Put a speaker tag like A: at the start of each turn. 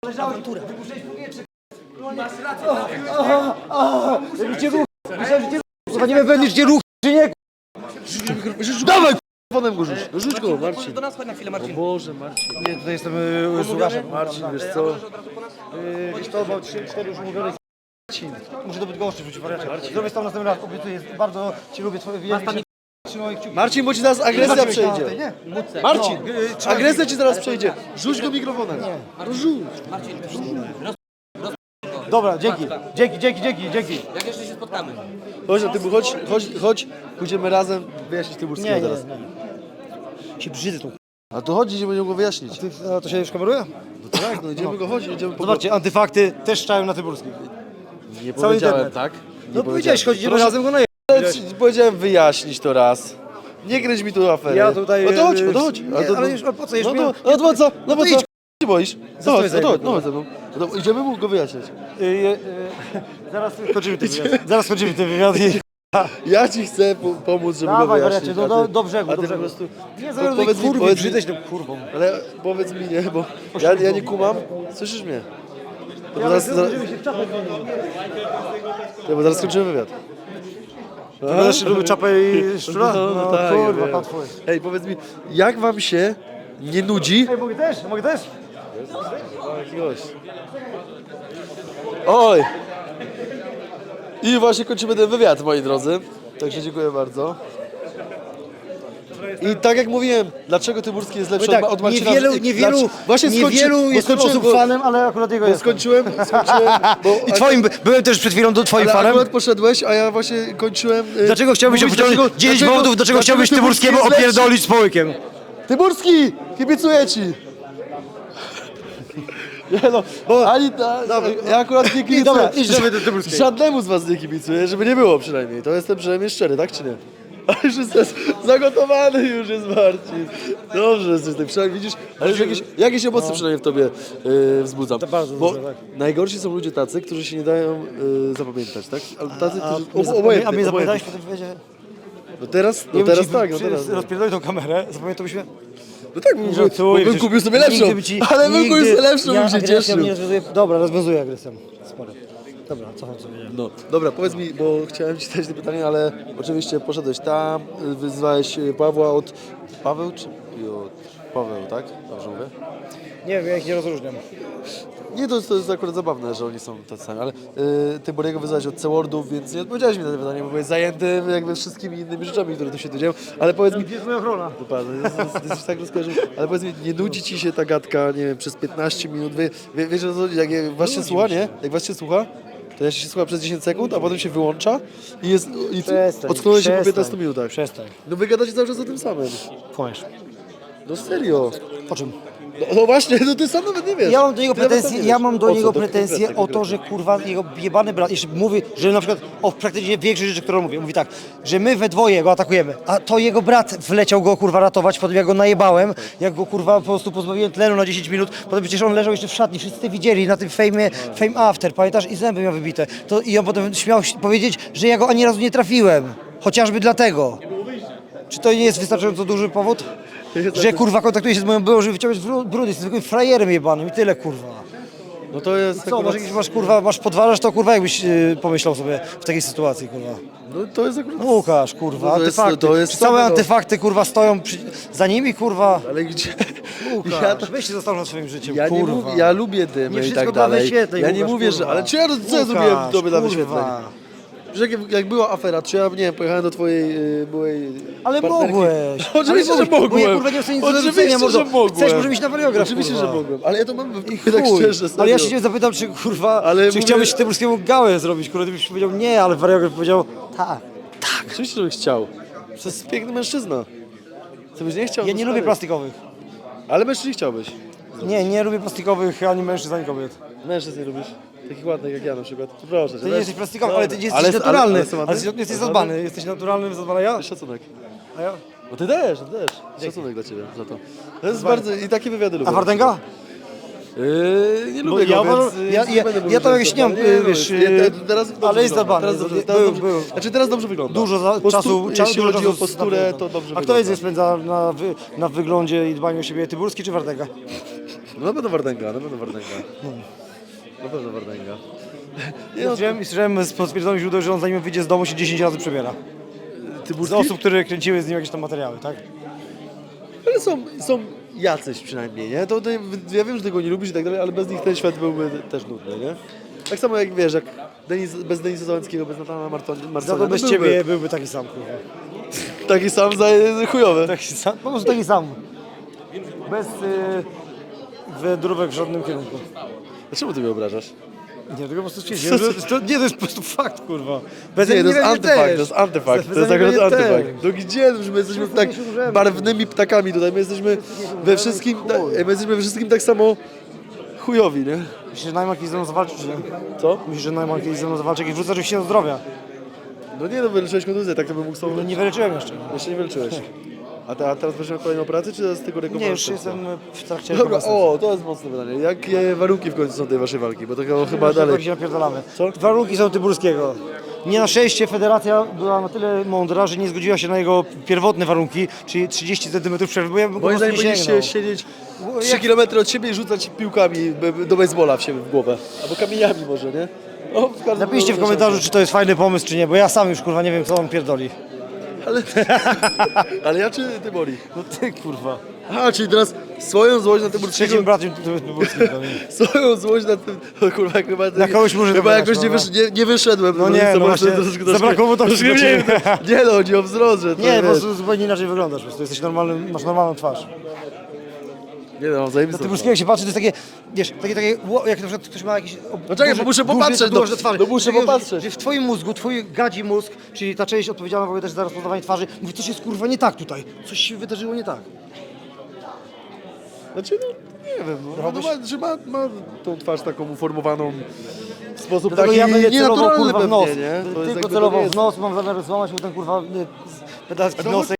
A: Powietrze. Masz rację, Gdzie ruch? Myślałem, że gdzie ruch? Kurwa, nie wiem gdzie ruch, czy nie.
B: Dawaj, k***onem go rzuć. No rzuć go, Marcin.
C: Do nas chodź na chwilę, Marcin.
B: Boże, Marcin.
A: Nie, tutaj jestem y, słuchaczem.
B: Marcin, wiesz co?
A: Y, Wiesz to, bo 3-4 już umówione. Muszę do Bydgoszczy wrzucić wariacie. Zrobię tam następny raz, obiecuję. Bardzo Cię lubię, Twoje wyjęcie. Trzymaj kciuki.
B: Marcin, bo ci zaraz agresja przejdzie.
A: nie?
B: Marcin,
A: No, y,
B: agresja ci zaraz przejdzie. Rzuć go mikrofonem. No rzuć.
A: Dobra, dzięki, dzięki, dzięki, dzięki, dzięki.
C: Jak jeszcze się spotkamy?
B: Chodź, ty, chodź, chodź, chodź, pójdziemy razem wyjaśnić Tyburskiego
A: Nie, nie,
B: teraz.
A: nie. Się brzydzę tu.
B: A to chodzi, będziemy go wyjaśnić.
A: Ty, a to się już kameruje?
B: No tak, no idziemy go, chodź, idziemy po
A: Zobaczcie, antyfakty też szczałem na Tyburskich.
B: Nie
A: cały
B: powiedziałem,
A: internet.
B: tak? Nie
A: No powiedziałeś, chodzimy razem go na
B: Ci- Powiedziałem wyjaśnić to raz. Nie gryź mi tu aferę.
A: Ja tutaj,
B: No to chodź,
A: e,
B: no to chodź.
A: nie,
B: to,
A: ale
B: no-
A: już, a po co? Już
B: No to, no to co? No po
A: to
B: co? boisz? No chodź, no chodź, no chodź ze mną. No idziemy mu go wyjaśnić.
A: Y, y, y, zaraz skończymy ten wywiad. Zaraz skończymy ten wywiad i...
B: Ja ci chcę po- pomóc, żeby go
A: Dawaj,
B: wyjaśnić.
A: wariacie, do,
B: a
A: do, do brzegu,
B: a
A: do
B: ty po
A: brzegu.
B: prostu...
A: Nie,
B: no
A: zaraz do
B: mi-
A: kurwy,
B: powiedz
A: brzydać tą kurwą.
B: Ale powiedz mi nie, bo ja, ja nie kumam. Słyszysz mnie? To bo zaraz, zaraz,
A: się w czapę zmienić.
B: to bo zaraz skończymy wywiad.
A: Ty będziesz lubił czapę i szczura?
B: No,
A: No,
B: no tak,
A: kurwa,
B: ja wiem.
A: twój.
B: Ej, powiedz mi, jak wam się nie nudzi?
A: Ej, mogę też? Mogę też?
B: Oj! I właśnie kończymy ten wywiad, moi drodzy. Także dziękuję bardzo. I tak jak mówiłem, dlaczego Tyburski jest lepszy
A: Tak,
B: od Marcina?
A: niewielu,
B: Dlaczego-
A: niewielu,
B: Właśnie skończy,
A: niewielu jestem
B: skończyłem,
A: osób
B: bo,
A: fanem, ale akurat jego
B: bo
A: jest.
B: skończyłem, skończyłem, bo
A: I twoim, byłem też przed chwilą do twoim
B: ale
A: fanem.
B: akurat poszedłeś, a ja właśnie kończyłem... y,
A: Dlaczego chciałbyś
B: mówić,
A: opowiedzieć
B: dlaczego-
A: 10
B: dlaczego-
A: powodów, dlaczego chciałbyś
B: Tyburski
A: Tyburskiemu
B: jest lepszy?
A: opierdolić z połykiem?
B: Tyburski! Kibicuję ci! Nie no, bo ani ta, ja akurat nie kibicuję.
A: dobra, idź do mnie, Tyburskiego.
B: Żadnemu z was nie kibicuję, żeby nie było przynajmniej. To jestem przynajmniej szczery, tak czy nie? Ale już jest zagotowany już jest Marcin. Dobrze jesteś tak, przynajmniej widzisz, ale już jakieś, jakieś emocje przynajmniej w tobie yy, wzbudzam.
A: To bardzo
B: Bo
A: tak.
B: najgorsi są ludzie tacy, którzy się nie dają yy, zapamiętać, tak? Ale tacy,
A: A,
B: którzy...
A: mnie
B: ob-
A: zapamię-
B: obojętni,
A: a mnie zapamiętałeś po tym wywiadzie?
B: No teraz, no
A: bym
B: teraz
A: ci
B: tak, no teraz.
A: Rozpierdolił tą kamerę, zapamiętałbyś mnie?
B: No tak, mógłbym,
A: Żartuję, przecież
B: kupił sobie lepszą,
A: ci-
B: ale bym kupił sobie lepszą,
A: ja
B: bym się cieszył.
A: Dobra, rozwiązuję agresją. Sporo. Dobra, cofam sobie.
B: No, dobra, powiedz mi, bo chciałem ci zadać to pytanie, ale oczywiście poszedłeś tam, wyzwałeś y, Pawła od... Paweł czy Piotr? Paweł, tak? Dobrze mówię?
A: Nie wiem, ja ich nie rozróżniam.
B: Nie, to jest, to jest akurat zabawne, że oni są tacy sami, ale y, ty Boriego wyzwałeś od C-Wordów, więc nie odpowiedziałeś mi na to pytanie, bo byłeś zajęty jakby wszystkimi innymi rzeczami, które tu się tu dzieją, ale powiedz mi...
A: Gdzie jest moja
B: jest- jesteś tak rozkojarzony, ale powiedz mi, nie nudzi ci się ta gadka, nie wiem, przez 15 minut, wie, wie, wiesz o co chodzi, jak je- was się słucha, nie? Jak was się słucha, to ja się słucha przez 10 sekund, a potem się wyłącza i jest, i
A: Przestań,
B: się po
A: przestań,
B: 15 minutach.
A: Przestań.
B: No wy gadacie cały czas o tym samym.
A: Kłamiesz.
B: No serio.
A: O czym?
B: No, właśnie, no ty sam nawet nie wiesz.
A: Ja mam do niego
B: Ty nawet sam
A: pretensje,
B: nie
A: ja
B: wiesz.
A: mam
B: O
A: do
B: co?
A: niego pretensje o to, że kurwa jego jebany brat, jeszcze mówi, że na przykład o praktycznie większej rzeczy, którą mówi, mówi tak, że my we dwoje go atakujemy, a to jego brat wleciał go kurwa ratować, potem jak go najebałem, jak go kurwa po prostu pozbawiłem tlenu na 10 minut, potem przecież on leżał jeszcze w szatni, wszyscy widzieli na tym fejmie, fame after, pamiętasz, i zęby miał wybite, to i on potem śmiał się powiedzieć, że ja go ani razu nie trafiłem, chociażby dlatego. Czy to nie jest wystarczająco duży powód? Że kurwa kontaktuje się z moją byłą, żeby wyciągać bru- brudy, jestem zwykłym frajerem jebanym i tyle kurwa.
B: No to jest
A: Co,
B: akurat,
A: może jakiś masz kurwa, masz podważasz to kurwa, jakbyś yy, pomyślał sobie w takiej sytuacji kurwa.
B: no to jest akurat...
A: No Łukasz, kurwa,
B: No to jest-
A: antyfakty.
B: to jest
A: całe
B: samo,
A: antyfakty kurwa stoją przy, za nimi kurwa.
B: Ale gdzie...
A: Łukasz,
B: Ja to-
A: weź się zastanów nad swoim życiem,
B: Ja, nie
A: kurwa.
B: mówię, ja lubię dymy
A: Nie
B: i
A: wszystko
B: tak
A: dla
B: dalej.
A: wyświetleń,
B: Ja nie
A: Łukasz,
B: mówię, że...
A: kurwa.
B: Ale czy ja co ja
A: Łukasz,
B: zrobiłem dla
A: kurwa.
B: wyświetleń? Że jak, jak była afera, czy ja, nie wiem, pojechałem do twojej y, byłej
A: Ale
B: partnerki?
A: mogłeś.
B: Oczywiście,
A: Ale
B: że
A: mogłeś, bo ja,
B: mogłem.
A: kurwa, nie chcę nic do
B: Oczywiście,
A: zarzucenia, mordo.
B: że mogłem.
A: Chcesz na wariograf,
B: Oczywiście,
A: kurwa.
B: że mogłem, ale ja to mam
A: I
B: tak
A: chuj.
B: szczerze, serio.
A: ale ja się nie zapytam, czy kurwa,
B: Ale
A: czy
B: mówię-
A: chciałbyś Tyburskiemu gałę zrobić, kurwa, ty byś powiedział nie, ale wariograf powiedział tak.
B: Oczywiście, że bym chciał. To jest piękny mężczyzna. Co byś nie chciał?
A: Ja nie lubię plastikowych.
B: Ale mężczyzn chciałbyś.
A: Nie, nie lubię plastikowych ani mężczyzn, ani kobiet.
B: Mężczyzn nie lubisz. Takich ładnych jak ja na przykład. Proszę.
A: Ty nie jesteś plastikowy, ale ty nie jesteś
B: Ale-
A: naturalny.
B: ale- ale
A: Ale, jesteś zadbany. Jesteś naturalnym, zadbany ja?
B: Szacunek.
A: A ja?
B: No ty też, ty też. Szacunek dla ciebie za to. To jest bardzo... I takie wywiady lubię.
A: A Wardęga?
B: Yy, nie lubię
A: ja
B: go, więc,
A: ja- ja- ja jakoś
B: jest
A: nie mam, wiesz,
B: teraz
A: ale jest zadbany.
B: Teraz dobrze, teraz
A: był.
B: Znaczy teraz dobrze wygląda.
A: Dużo za,
B: Postu-
A: czasu,
B: Jeśli
A: dużo
B: chodzi o posturę, to dobrze
A: A kto więcej spędza na, wy, na wyglądzie i dbaniu o siebie, Tyburski czy Wardęga?
B: No na pewno Wardęga, na pewno Wardęga. Na pewno Wardęga. Nie no,
A: Słyszałem, słyszałem z potwierdzonych źródeł, że on zanim wyjdzie z domu się 10 razy przebiera. Z
B: Tyburski?
A: osób, które kręciły z nim jakieś tam materiały, tak?
B: Ale są, są jacyś przynajmniej, nie? To, to, ja wiem, że tego nie lubisz i tak dalej, ale bez nich ten świat byłby też nudny, nie? Tak samo jak wiesz, jak Denis, bez Denisa Załęckiego, bez Natana Martonia,
A: Za to bez ciebie byłby taki sam, kurwa.
B: Taki sam za chujowy.
A: Taki sam, po prostu taki sam. Bez y, wędrówek w żadnym kierunku.
B: Dlaczego ty mnie obrażasz?
A: Nie, tylko po prostu stwierdziłem, że to, nie, to jest po prostu fakt, kurwa. Bez
B: Nie, to jest antyfakt, to jest antyfakt, to jest akurat antyfakt. No gdzie? My jesteśmy tak
A: się używamy.
B: barwnymi ptakami tutaj, my jesteśmy we wszystkim, ta, my jesteśmy we wszystkim tak samo chujowi, nie?
A: Myślisz, że Najman kiedyś ze mną zawalczy, czy nie?
B: Co?
A: Myślisz, że Najman kiedyś ze mną zawalczy, jak wrzuca oczywiście do zdrowia.
B: No nie no, wyleczyłeś kontuzję, tak to bym mógł z tobą...
A: No nie wyleczyłem jeszcze.
B: Jeszcze nie wyleczyłeś. A, te, a teraz będziemy kolejną operację, czy jest tylko
A: Nie, już jestem w trakcie
B: Dobra, o, to jest mocne pytanie. Jakie warunki w końcu są tej waszej walki? Bo to chyba, dalej...
A: napierdalamy.
B: Co?
A: Warunki są Tyburskiego. Nie na szczęście federacja była na tyle mądra, że nie zgodziła się na jego pierwotne warunki, czyli 30 cm przerwy, bo ja bym
B: Moim zdaniem
A: prostu nie
B: powinniście
A: sięgnął.
B: siedzieć
A: Bo
B: 3
A: jak-
B: km od siebie i rzucać piłkami b- b- do baseballa w siebie w głowę. Albo kamieniami może, nie? No, w każdym
A: Napiszcie w
B: razie
A: komentarzu, czy to jest fajny pomysł, czy nie, bo ja sam już kurwa nie wiem, co on pierdoli.
B: Ale, ale ja czy ty boli?
A: No ty kurwa.
B: A, czyli teraz swoją złość na tym
A: Trzecim
B: Burczyku,
A: bratem Tyburskim. to nie.
B: swoją złość na tym, o kurwa, chyba,
A: Na kogoś może
B: chyba
A: to
B: jakoś
A: wydać,
B: nie,
A: no,
B: wysz, nie, nie wyszedłem.
A: No nie, no właśnie, zabrakło mu troszkę do
B: nie,
A: ciebie.
B: nie no, chodzi o wzrost, że to,
A: Nie, po
B: wiesz,
A: prostu zupełnie inaczej wyglądasz, po prostu jesteś normalny, masz normalną twarz.
B: Nie no, zajebiste.
A: Tyburskiego jak się patrzy, to jest takie, wiesz, takie, takie, ło- jak na przykład ktoś ma jakiś... ob-
B: No czekaj, bo muszę
A: duży
B: popatrzeć,
A: tatuaż
B: no.
A: na twarzy.
B: No muszę
A: Takiego, że-
B: popatrzeć.
A: Że w twoim mózgu, twój gadzi mózg, czyli ta część odpowiedzialna w ogóle też za rozpoznawanie twarzy, mówi, coś jest kurwa nie tak tutaj, coś się wydarzyło nie tak.
B: Znaczy, no, nie wiem, no, no, ma, że ma, ma tą twarz taką uformowaną w sposób
A: Dlatego
B: taki
A: ja będę celował
B: nienaturalny
A: kurwa w nos,
B: pewnie, nie? To jest
A: tylko
B: to
A: celował w nos, mam zamiar złamać mu ten kurwa y, pedalski
B: No,
A: nosek.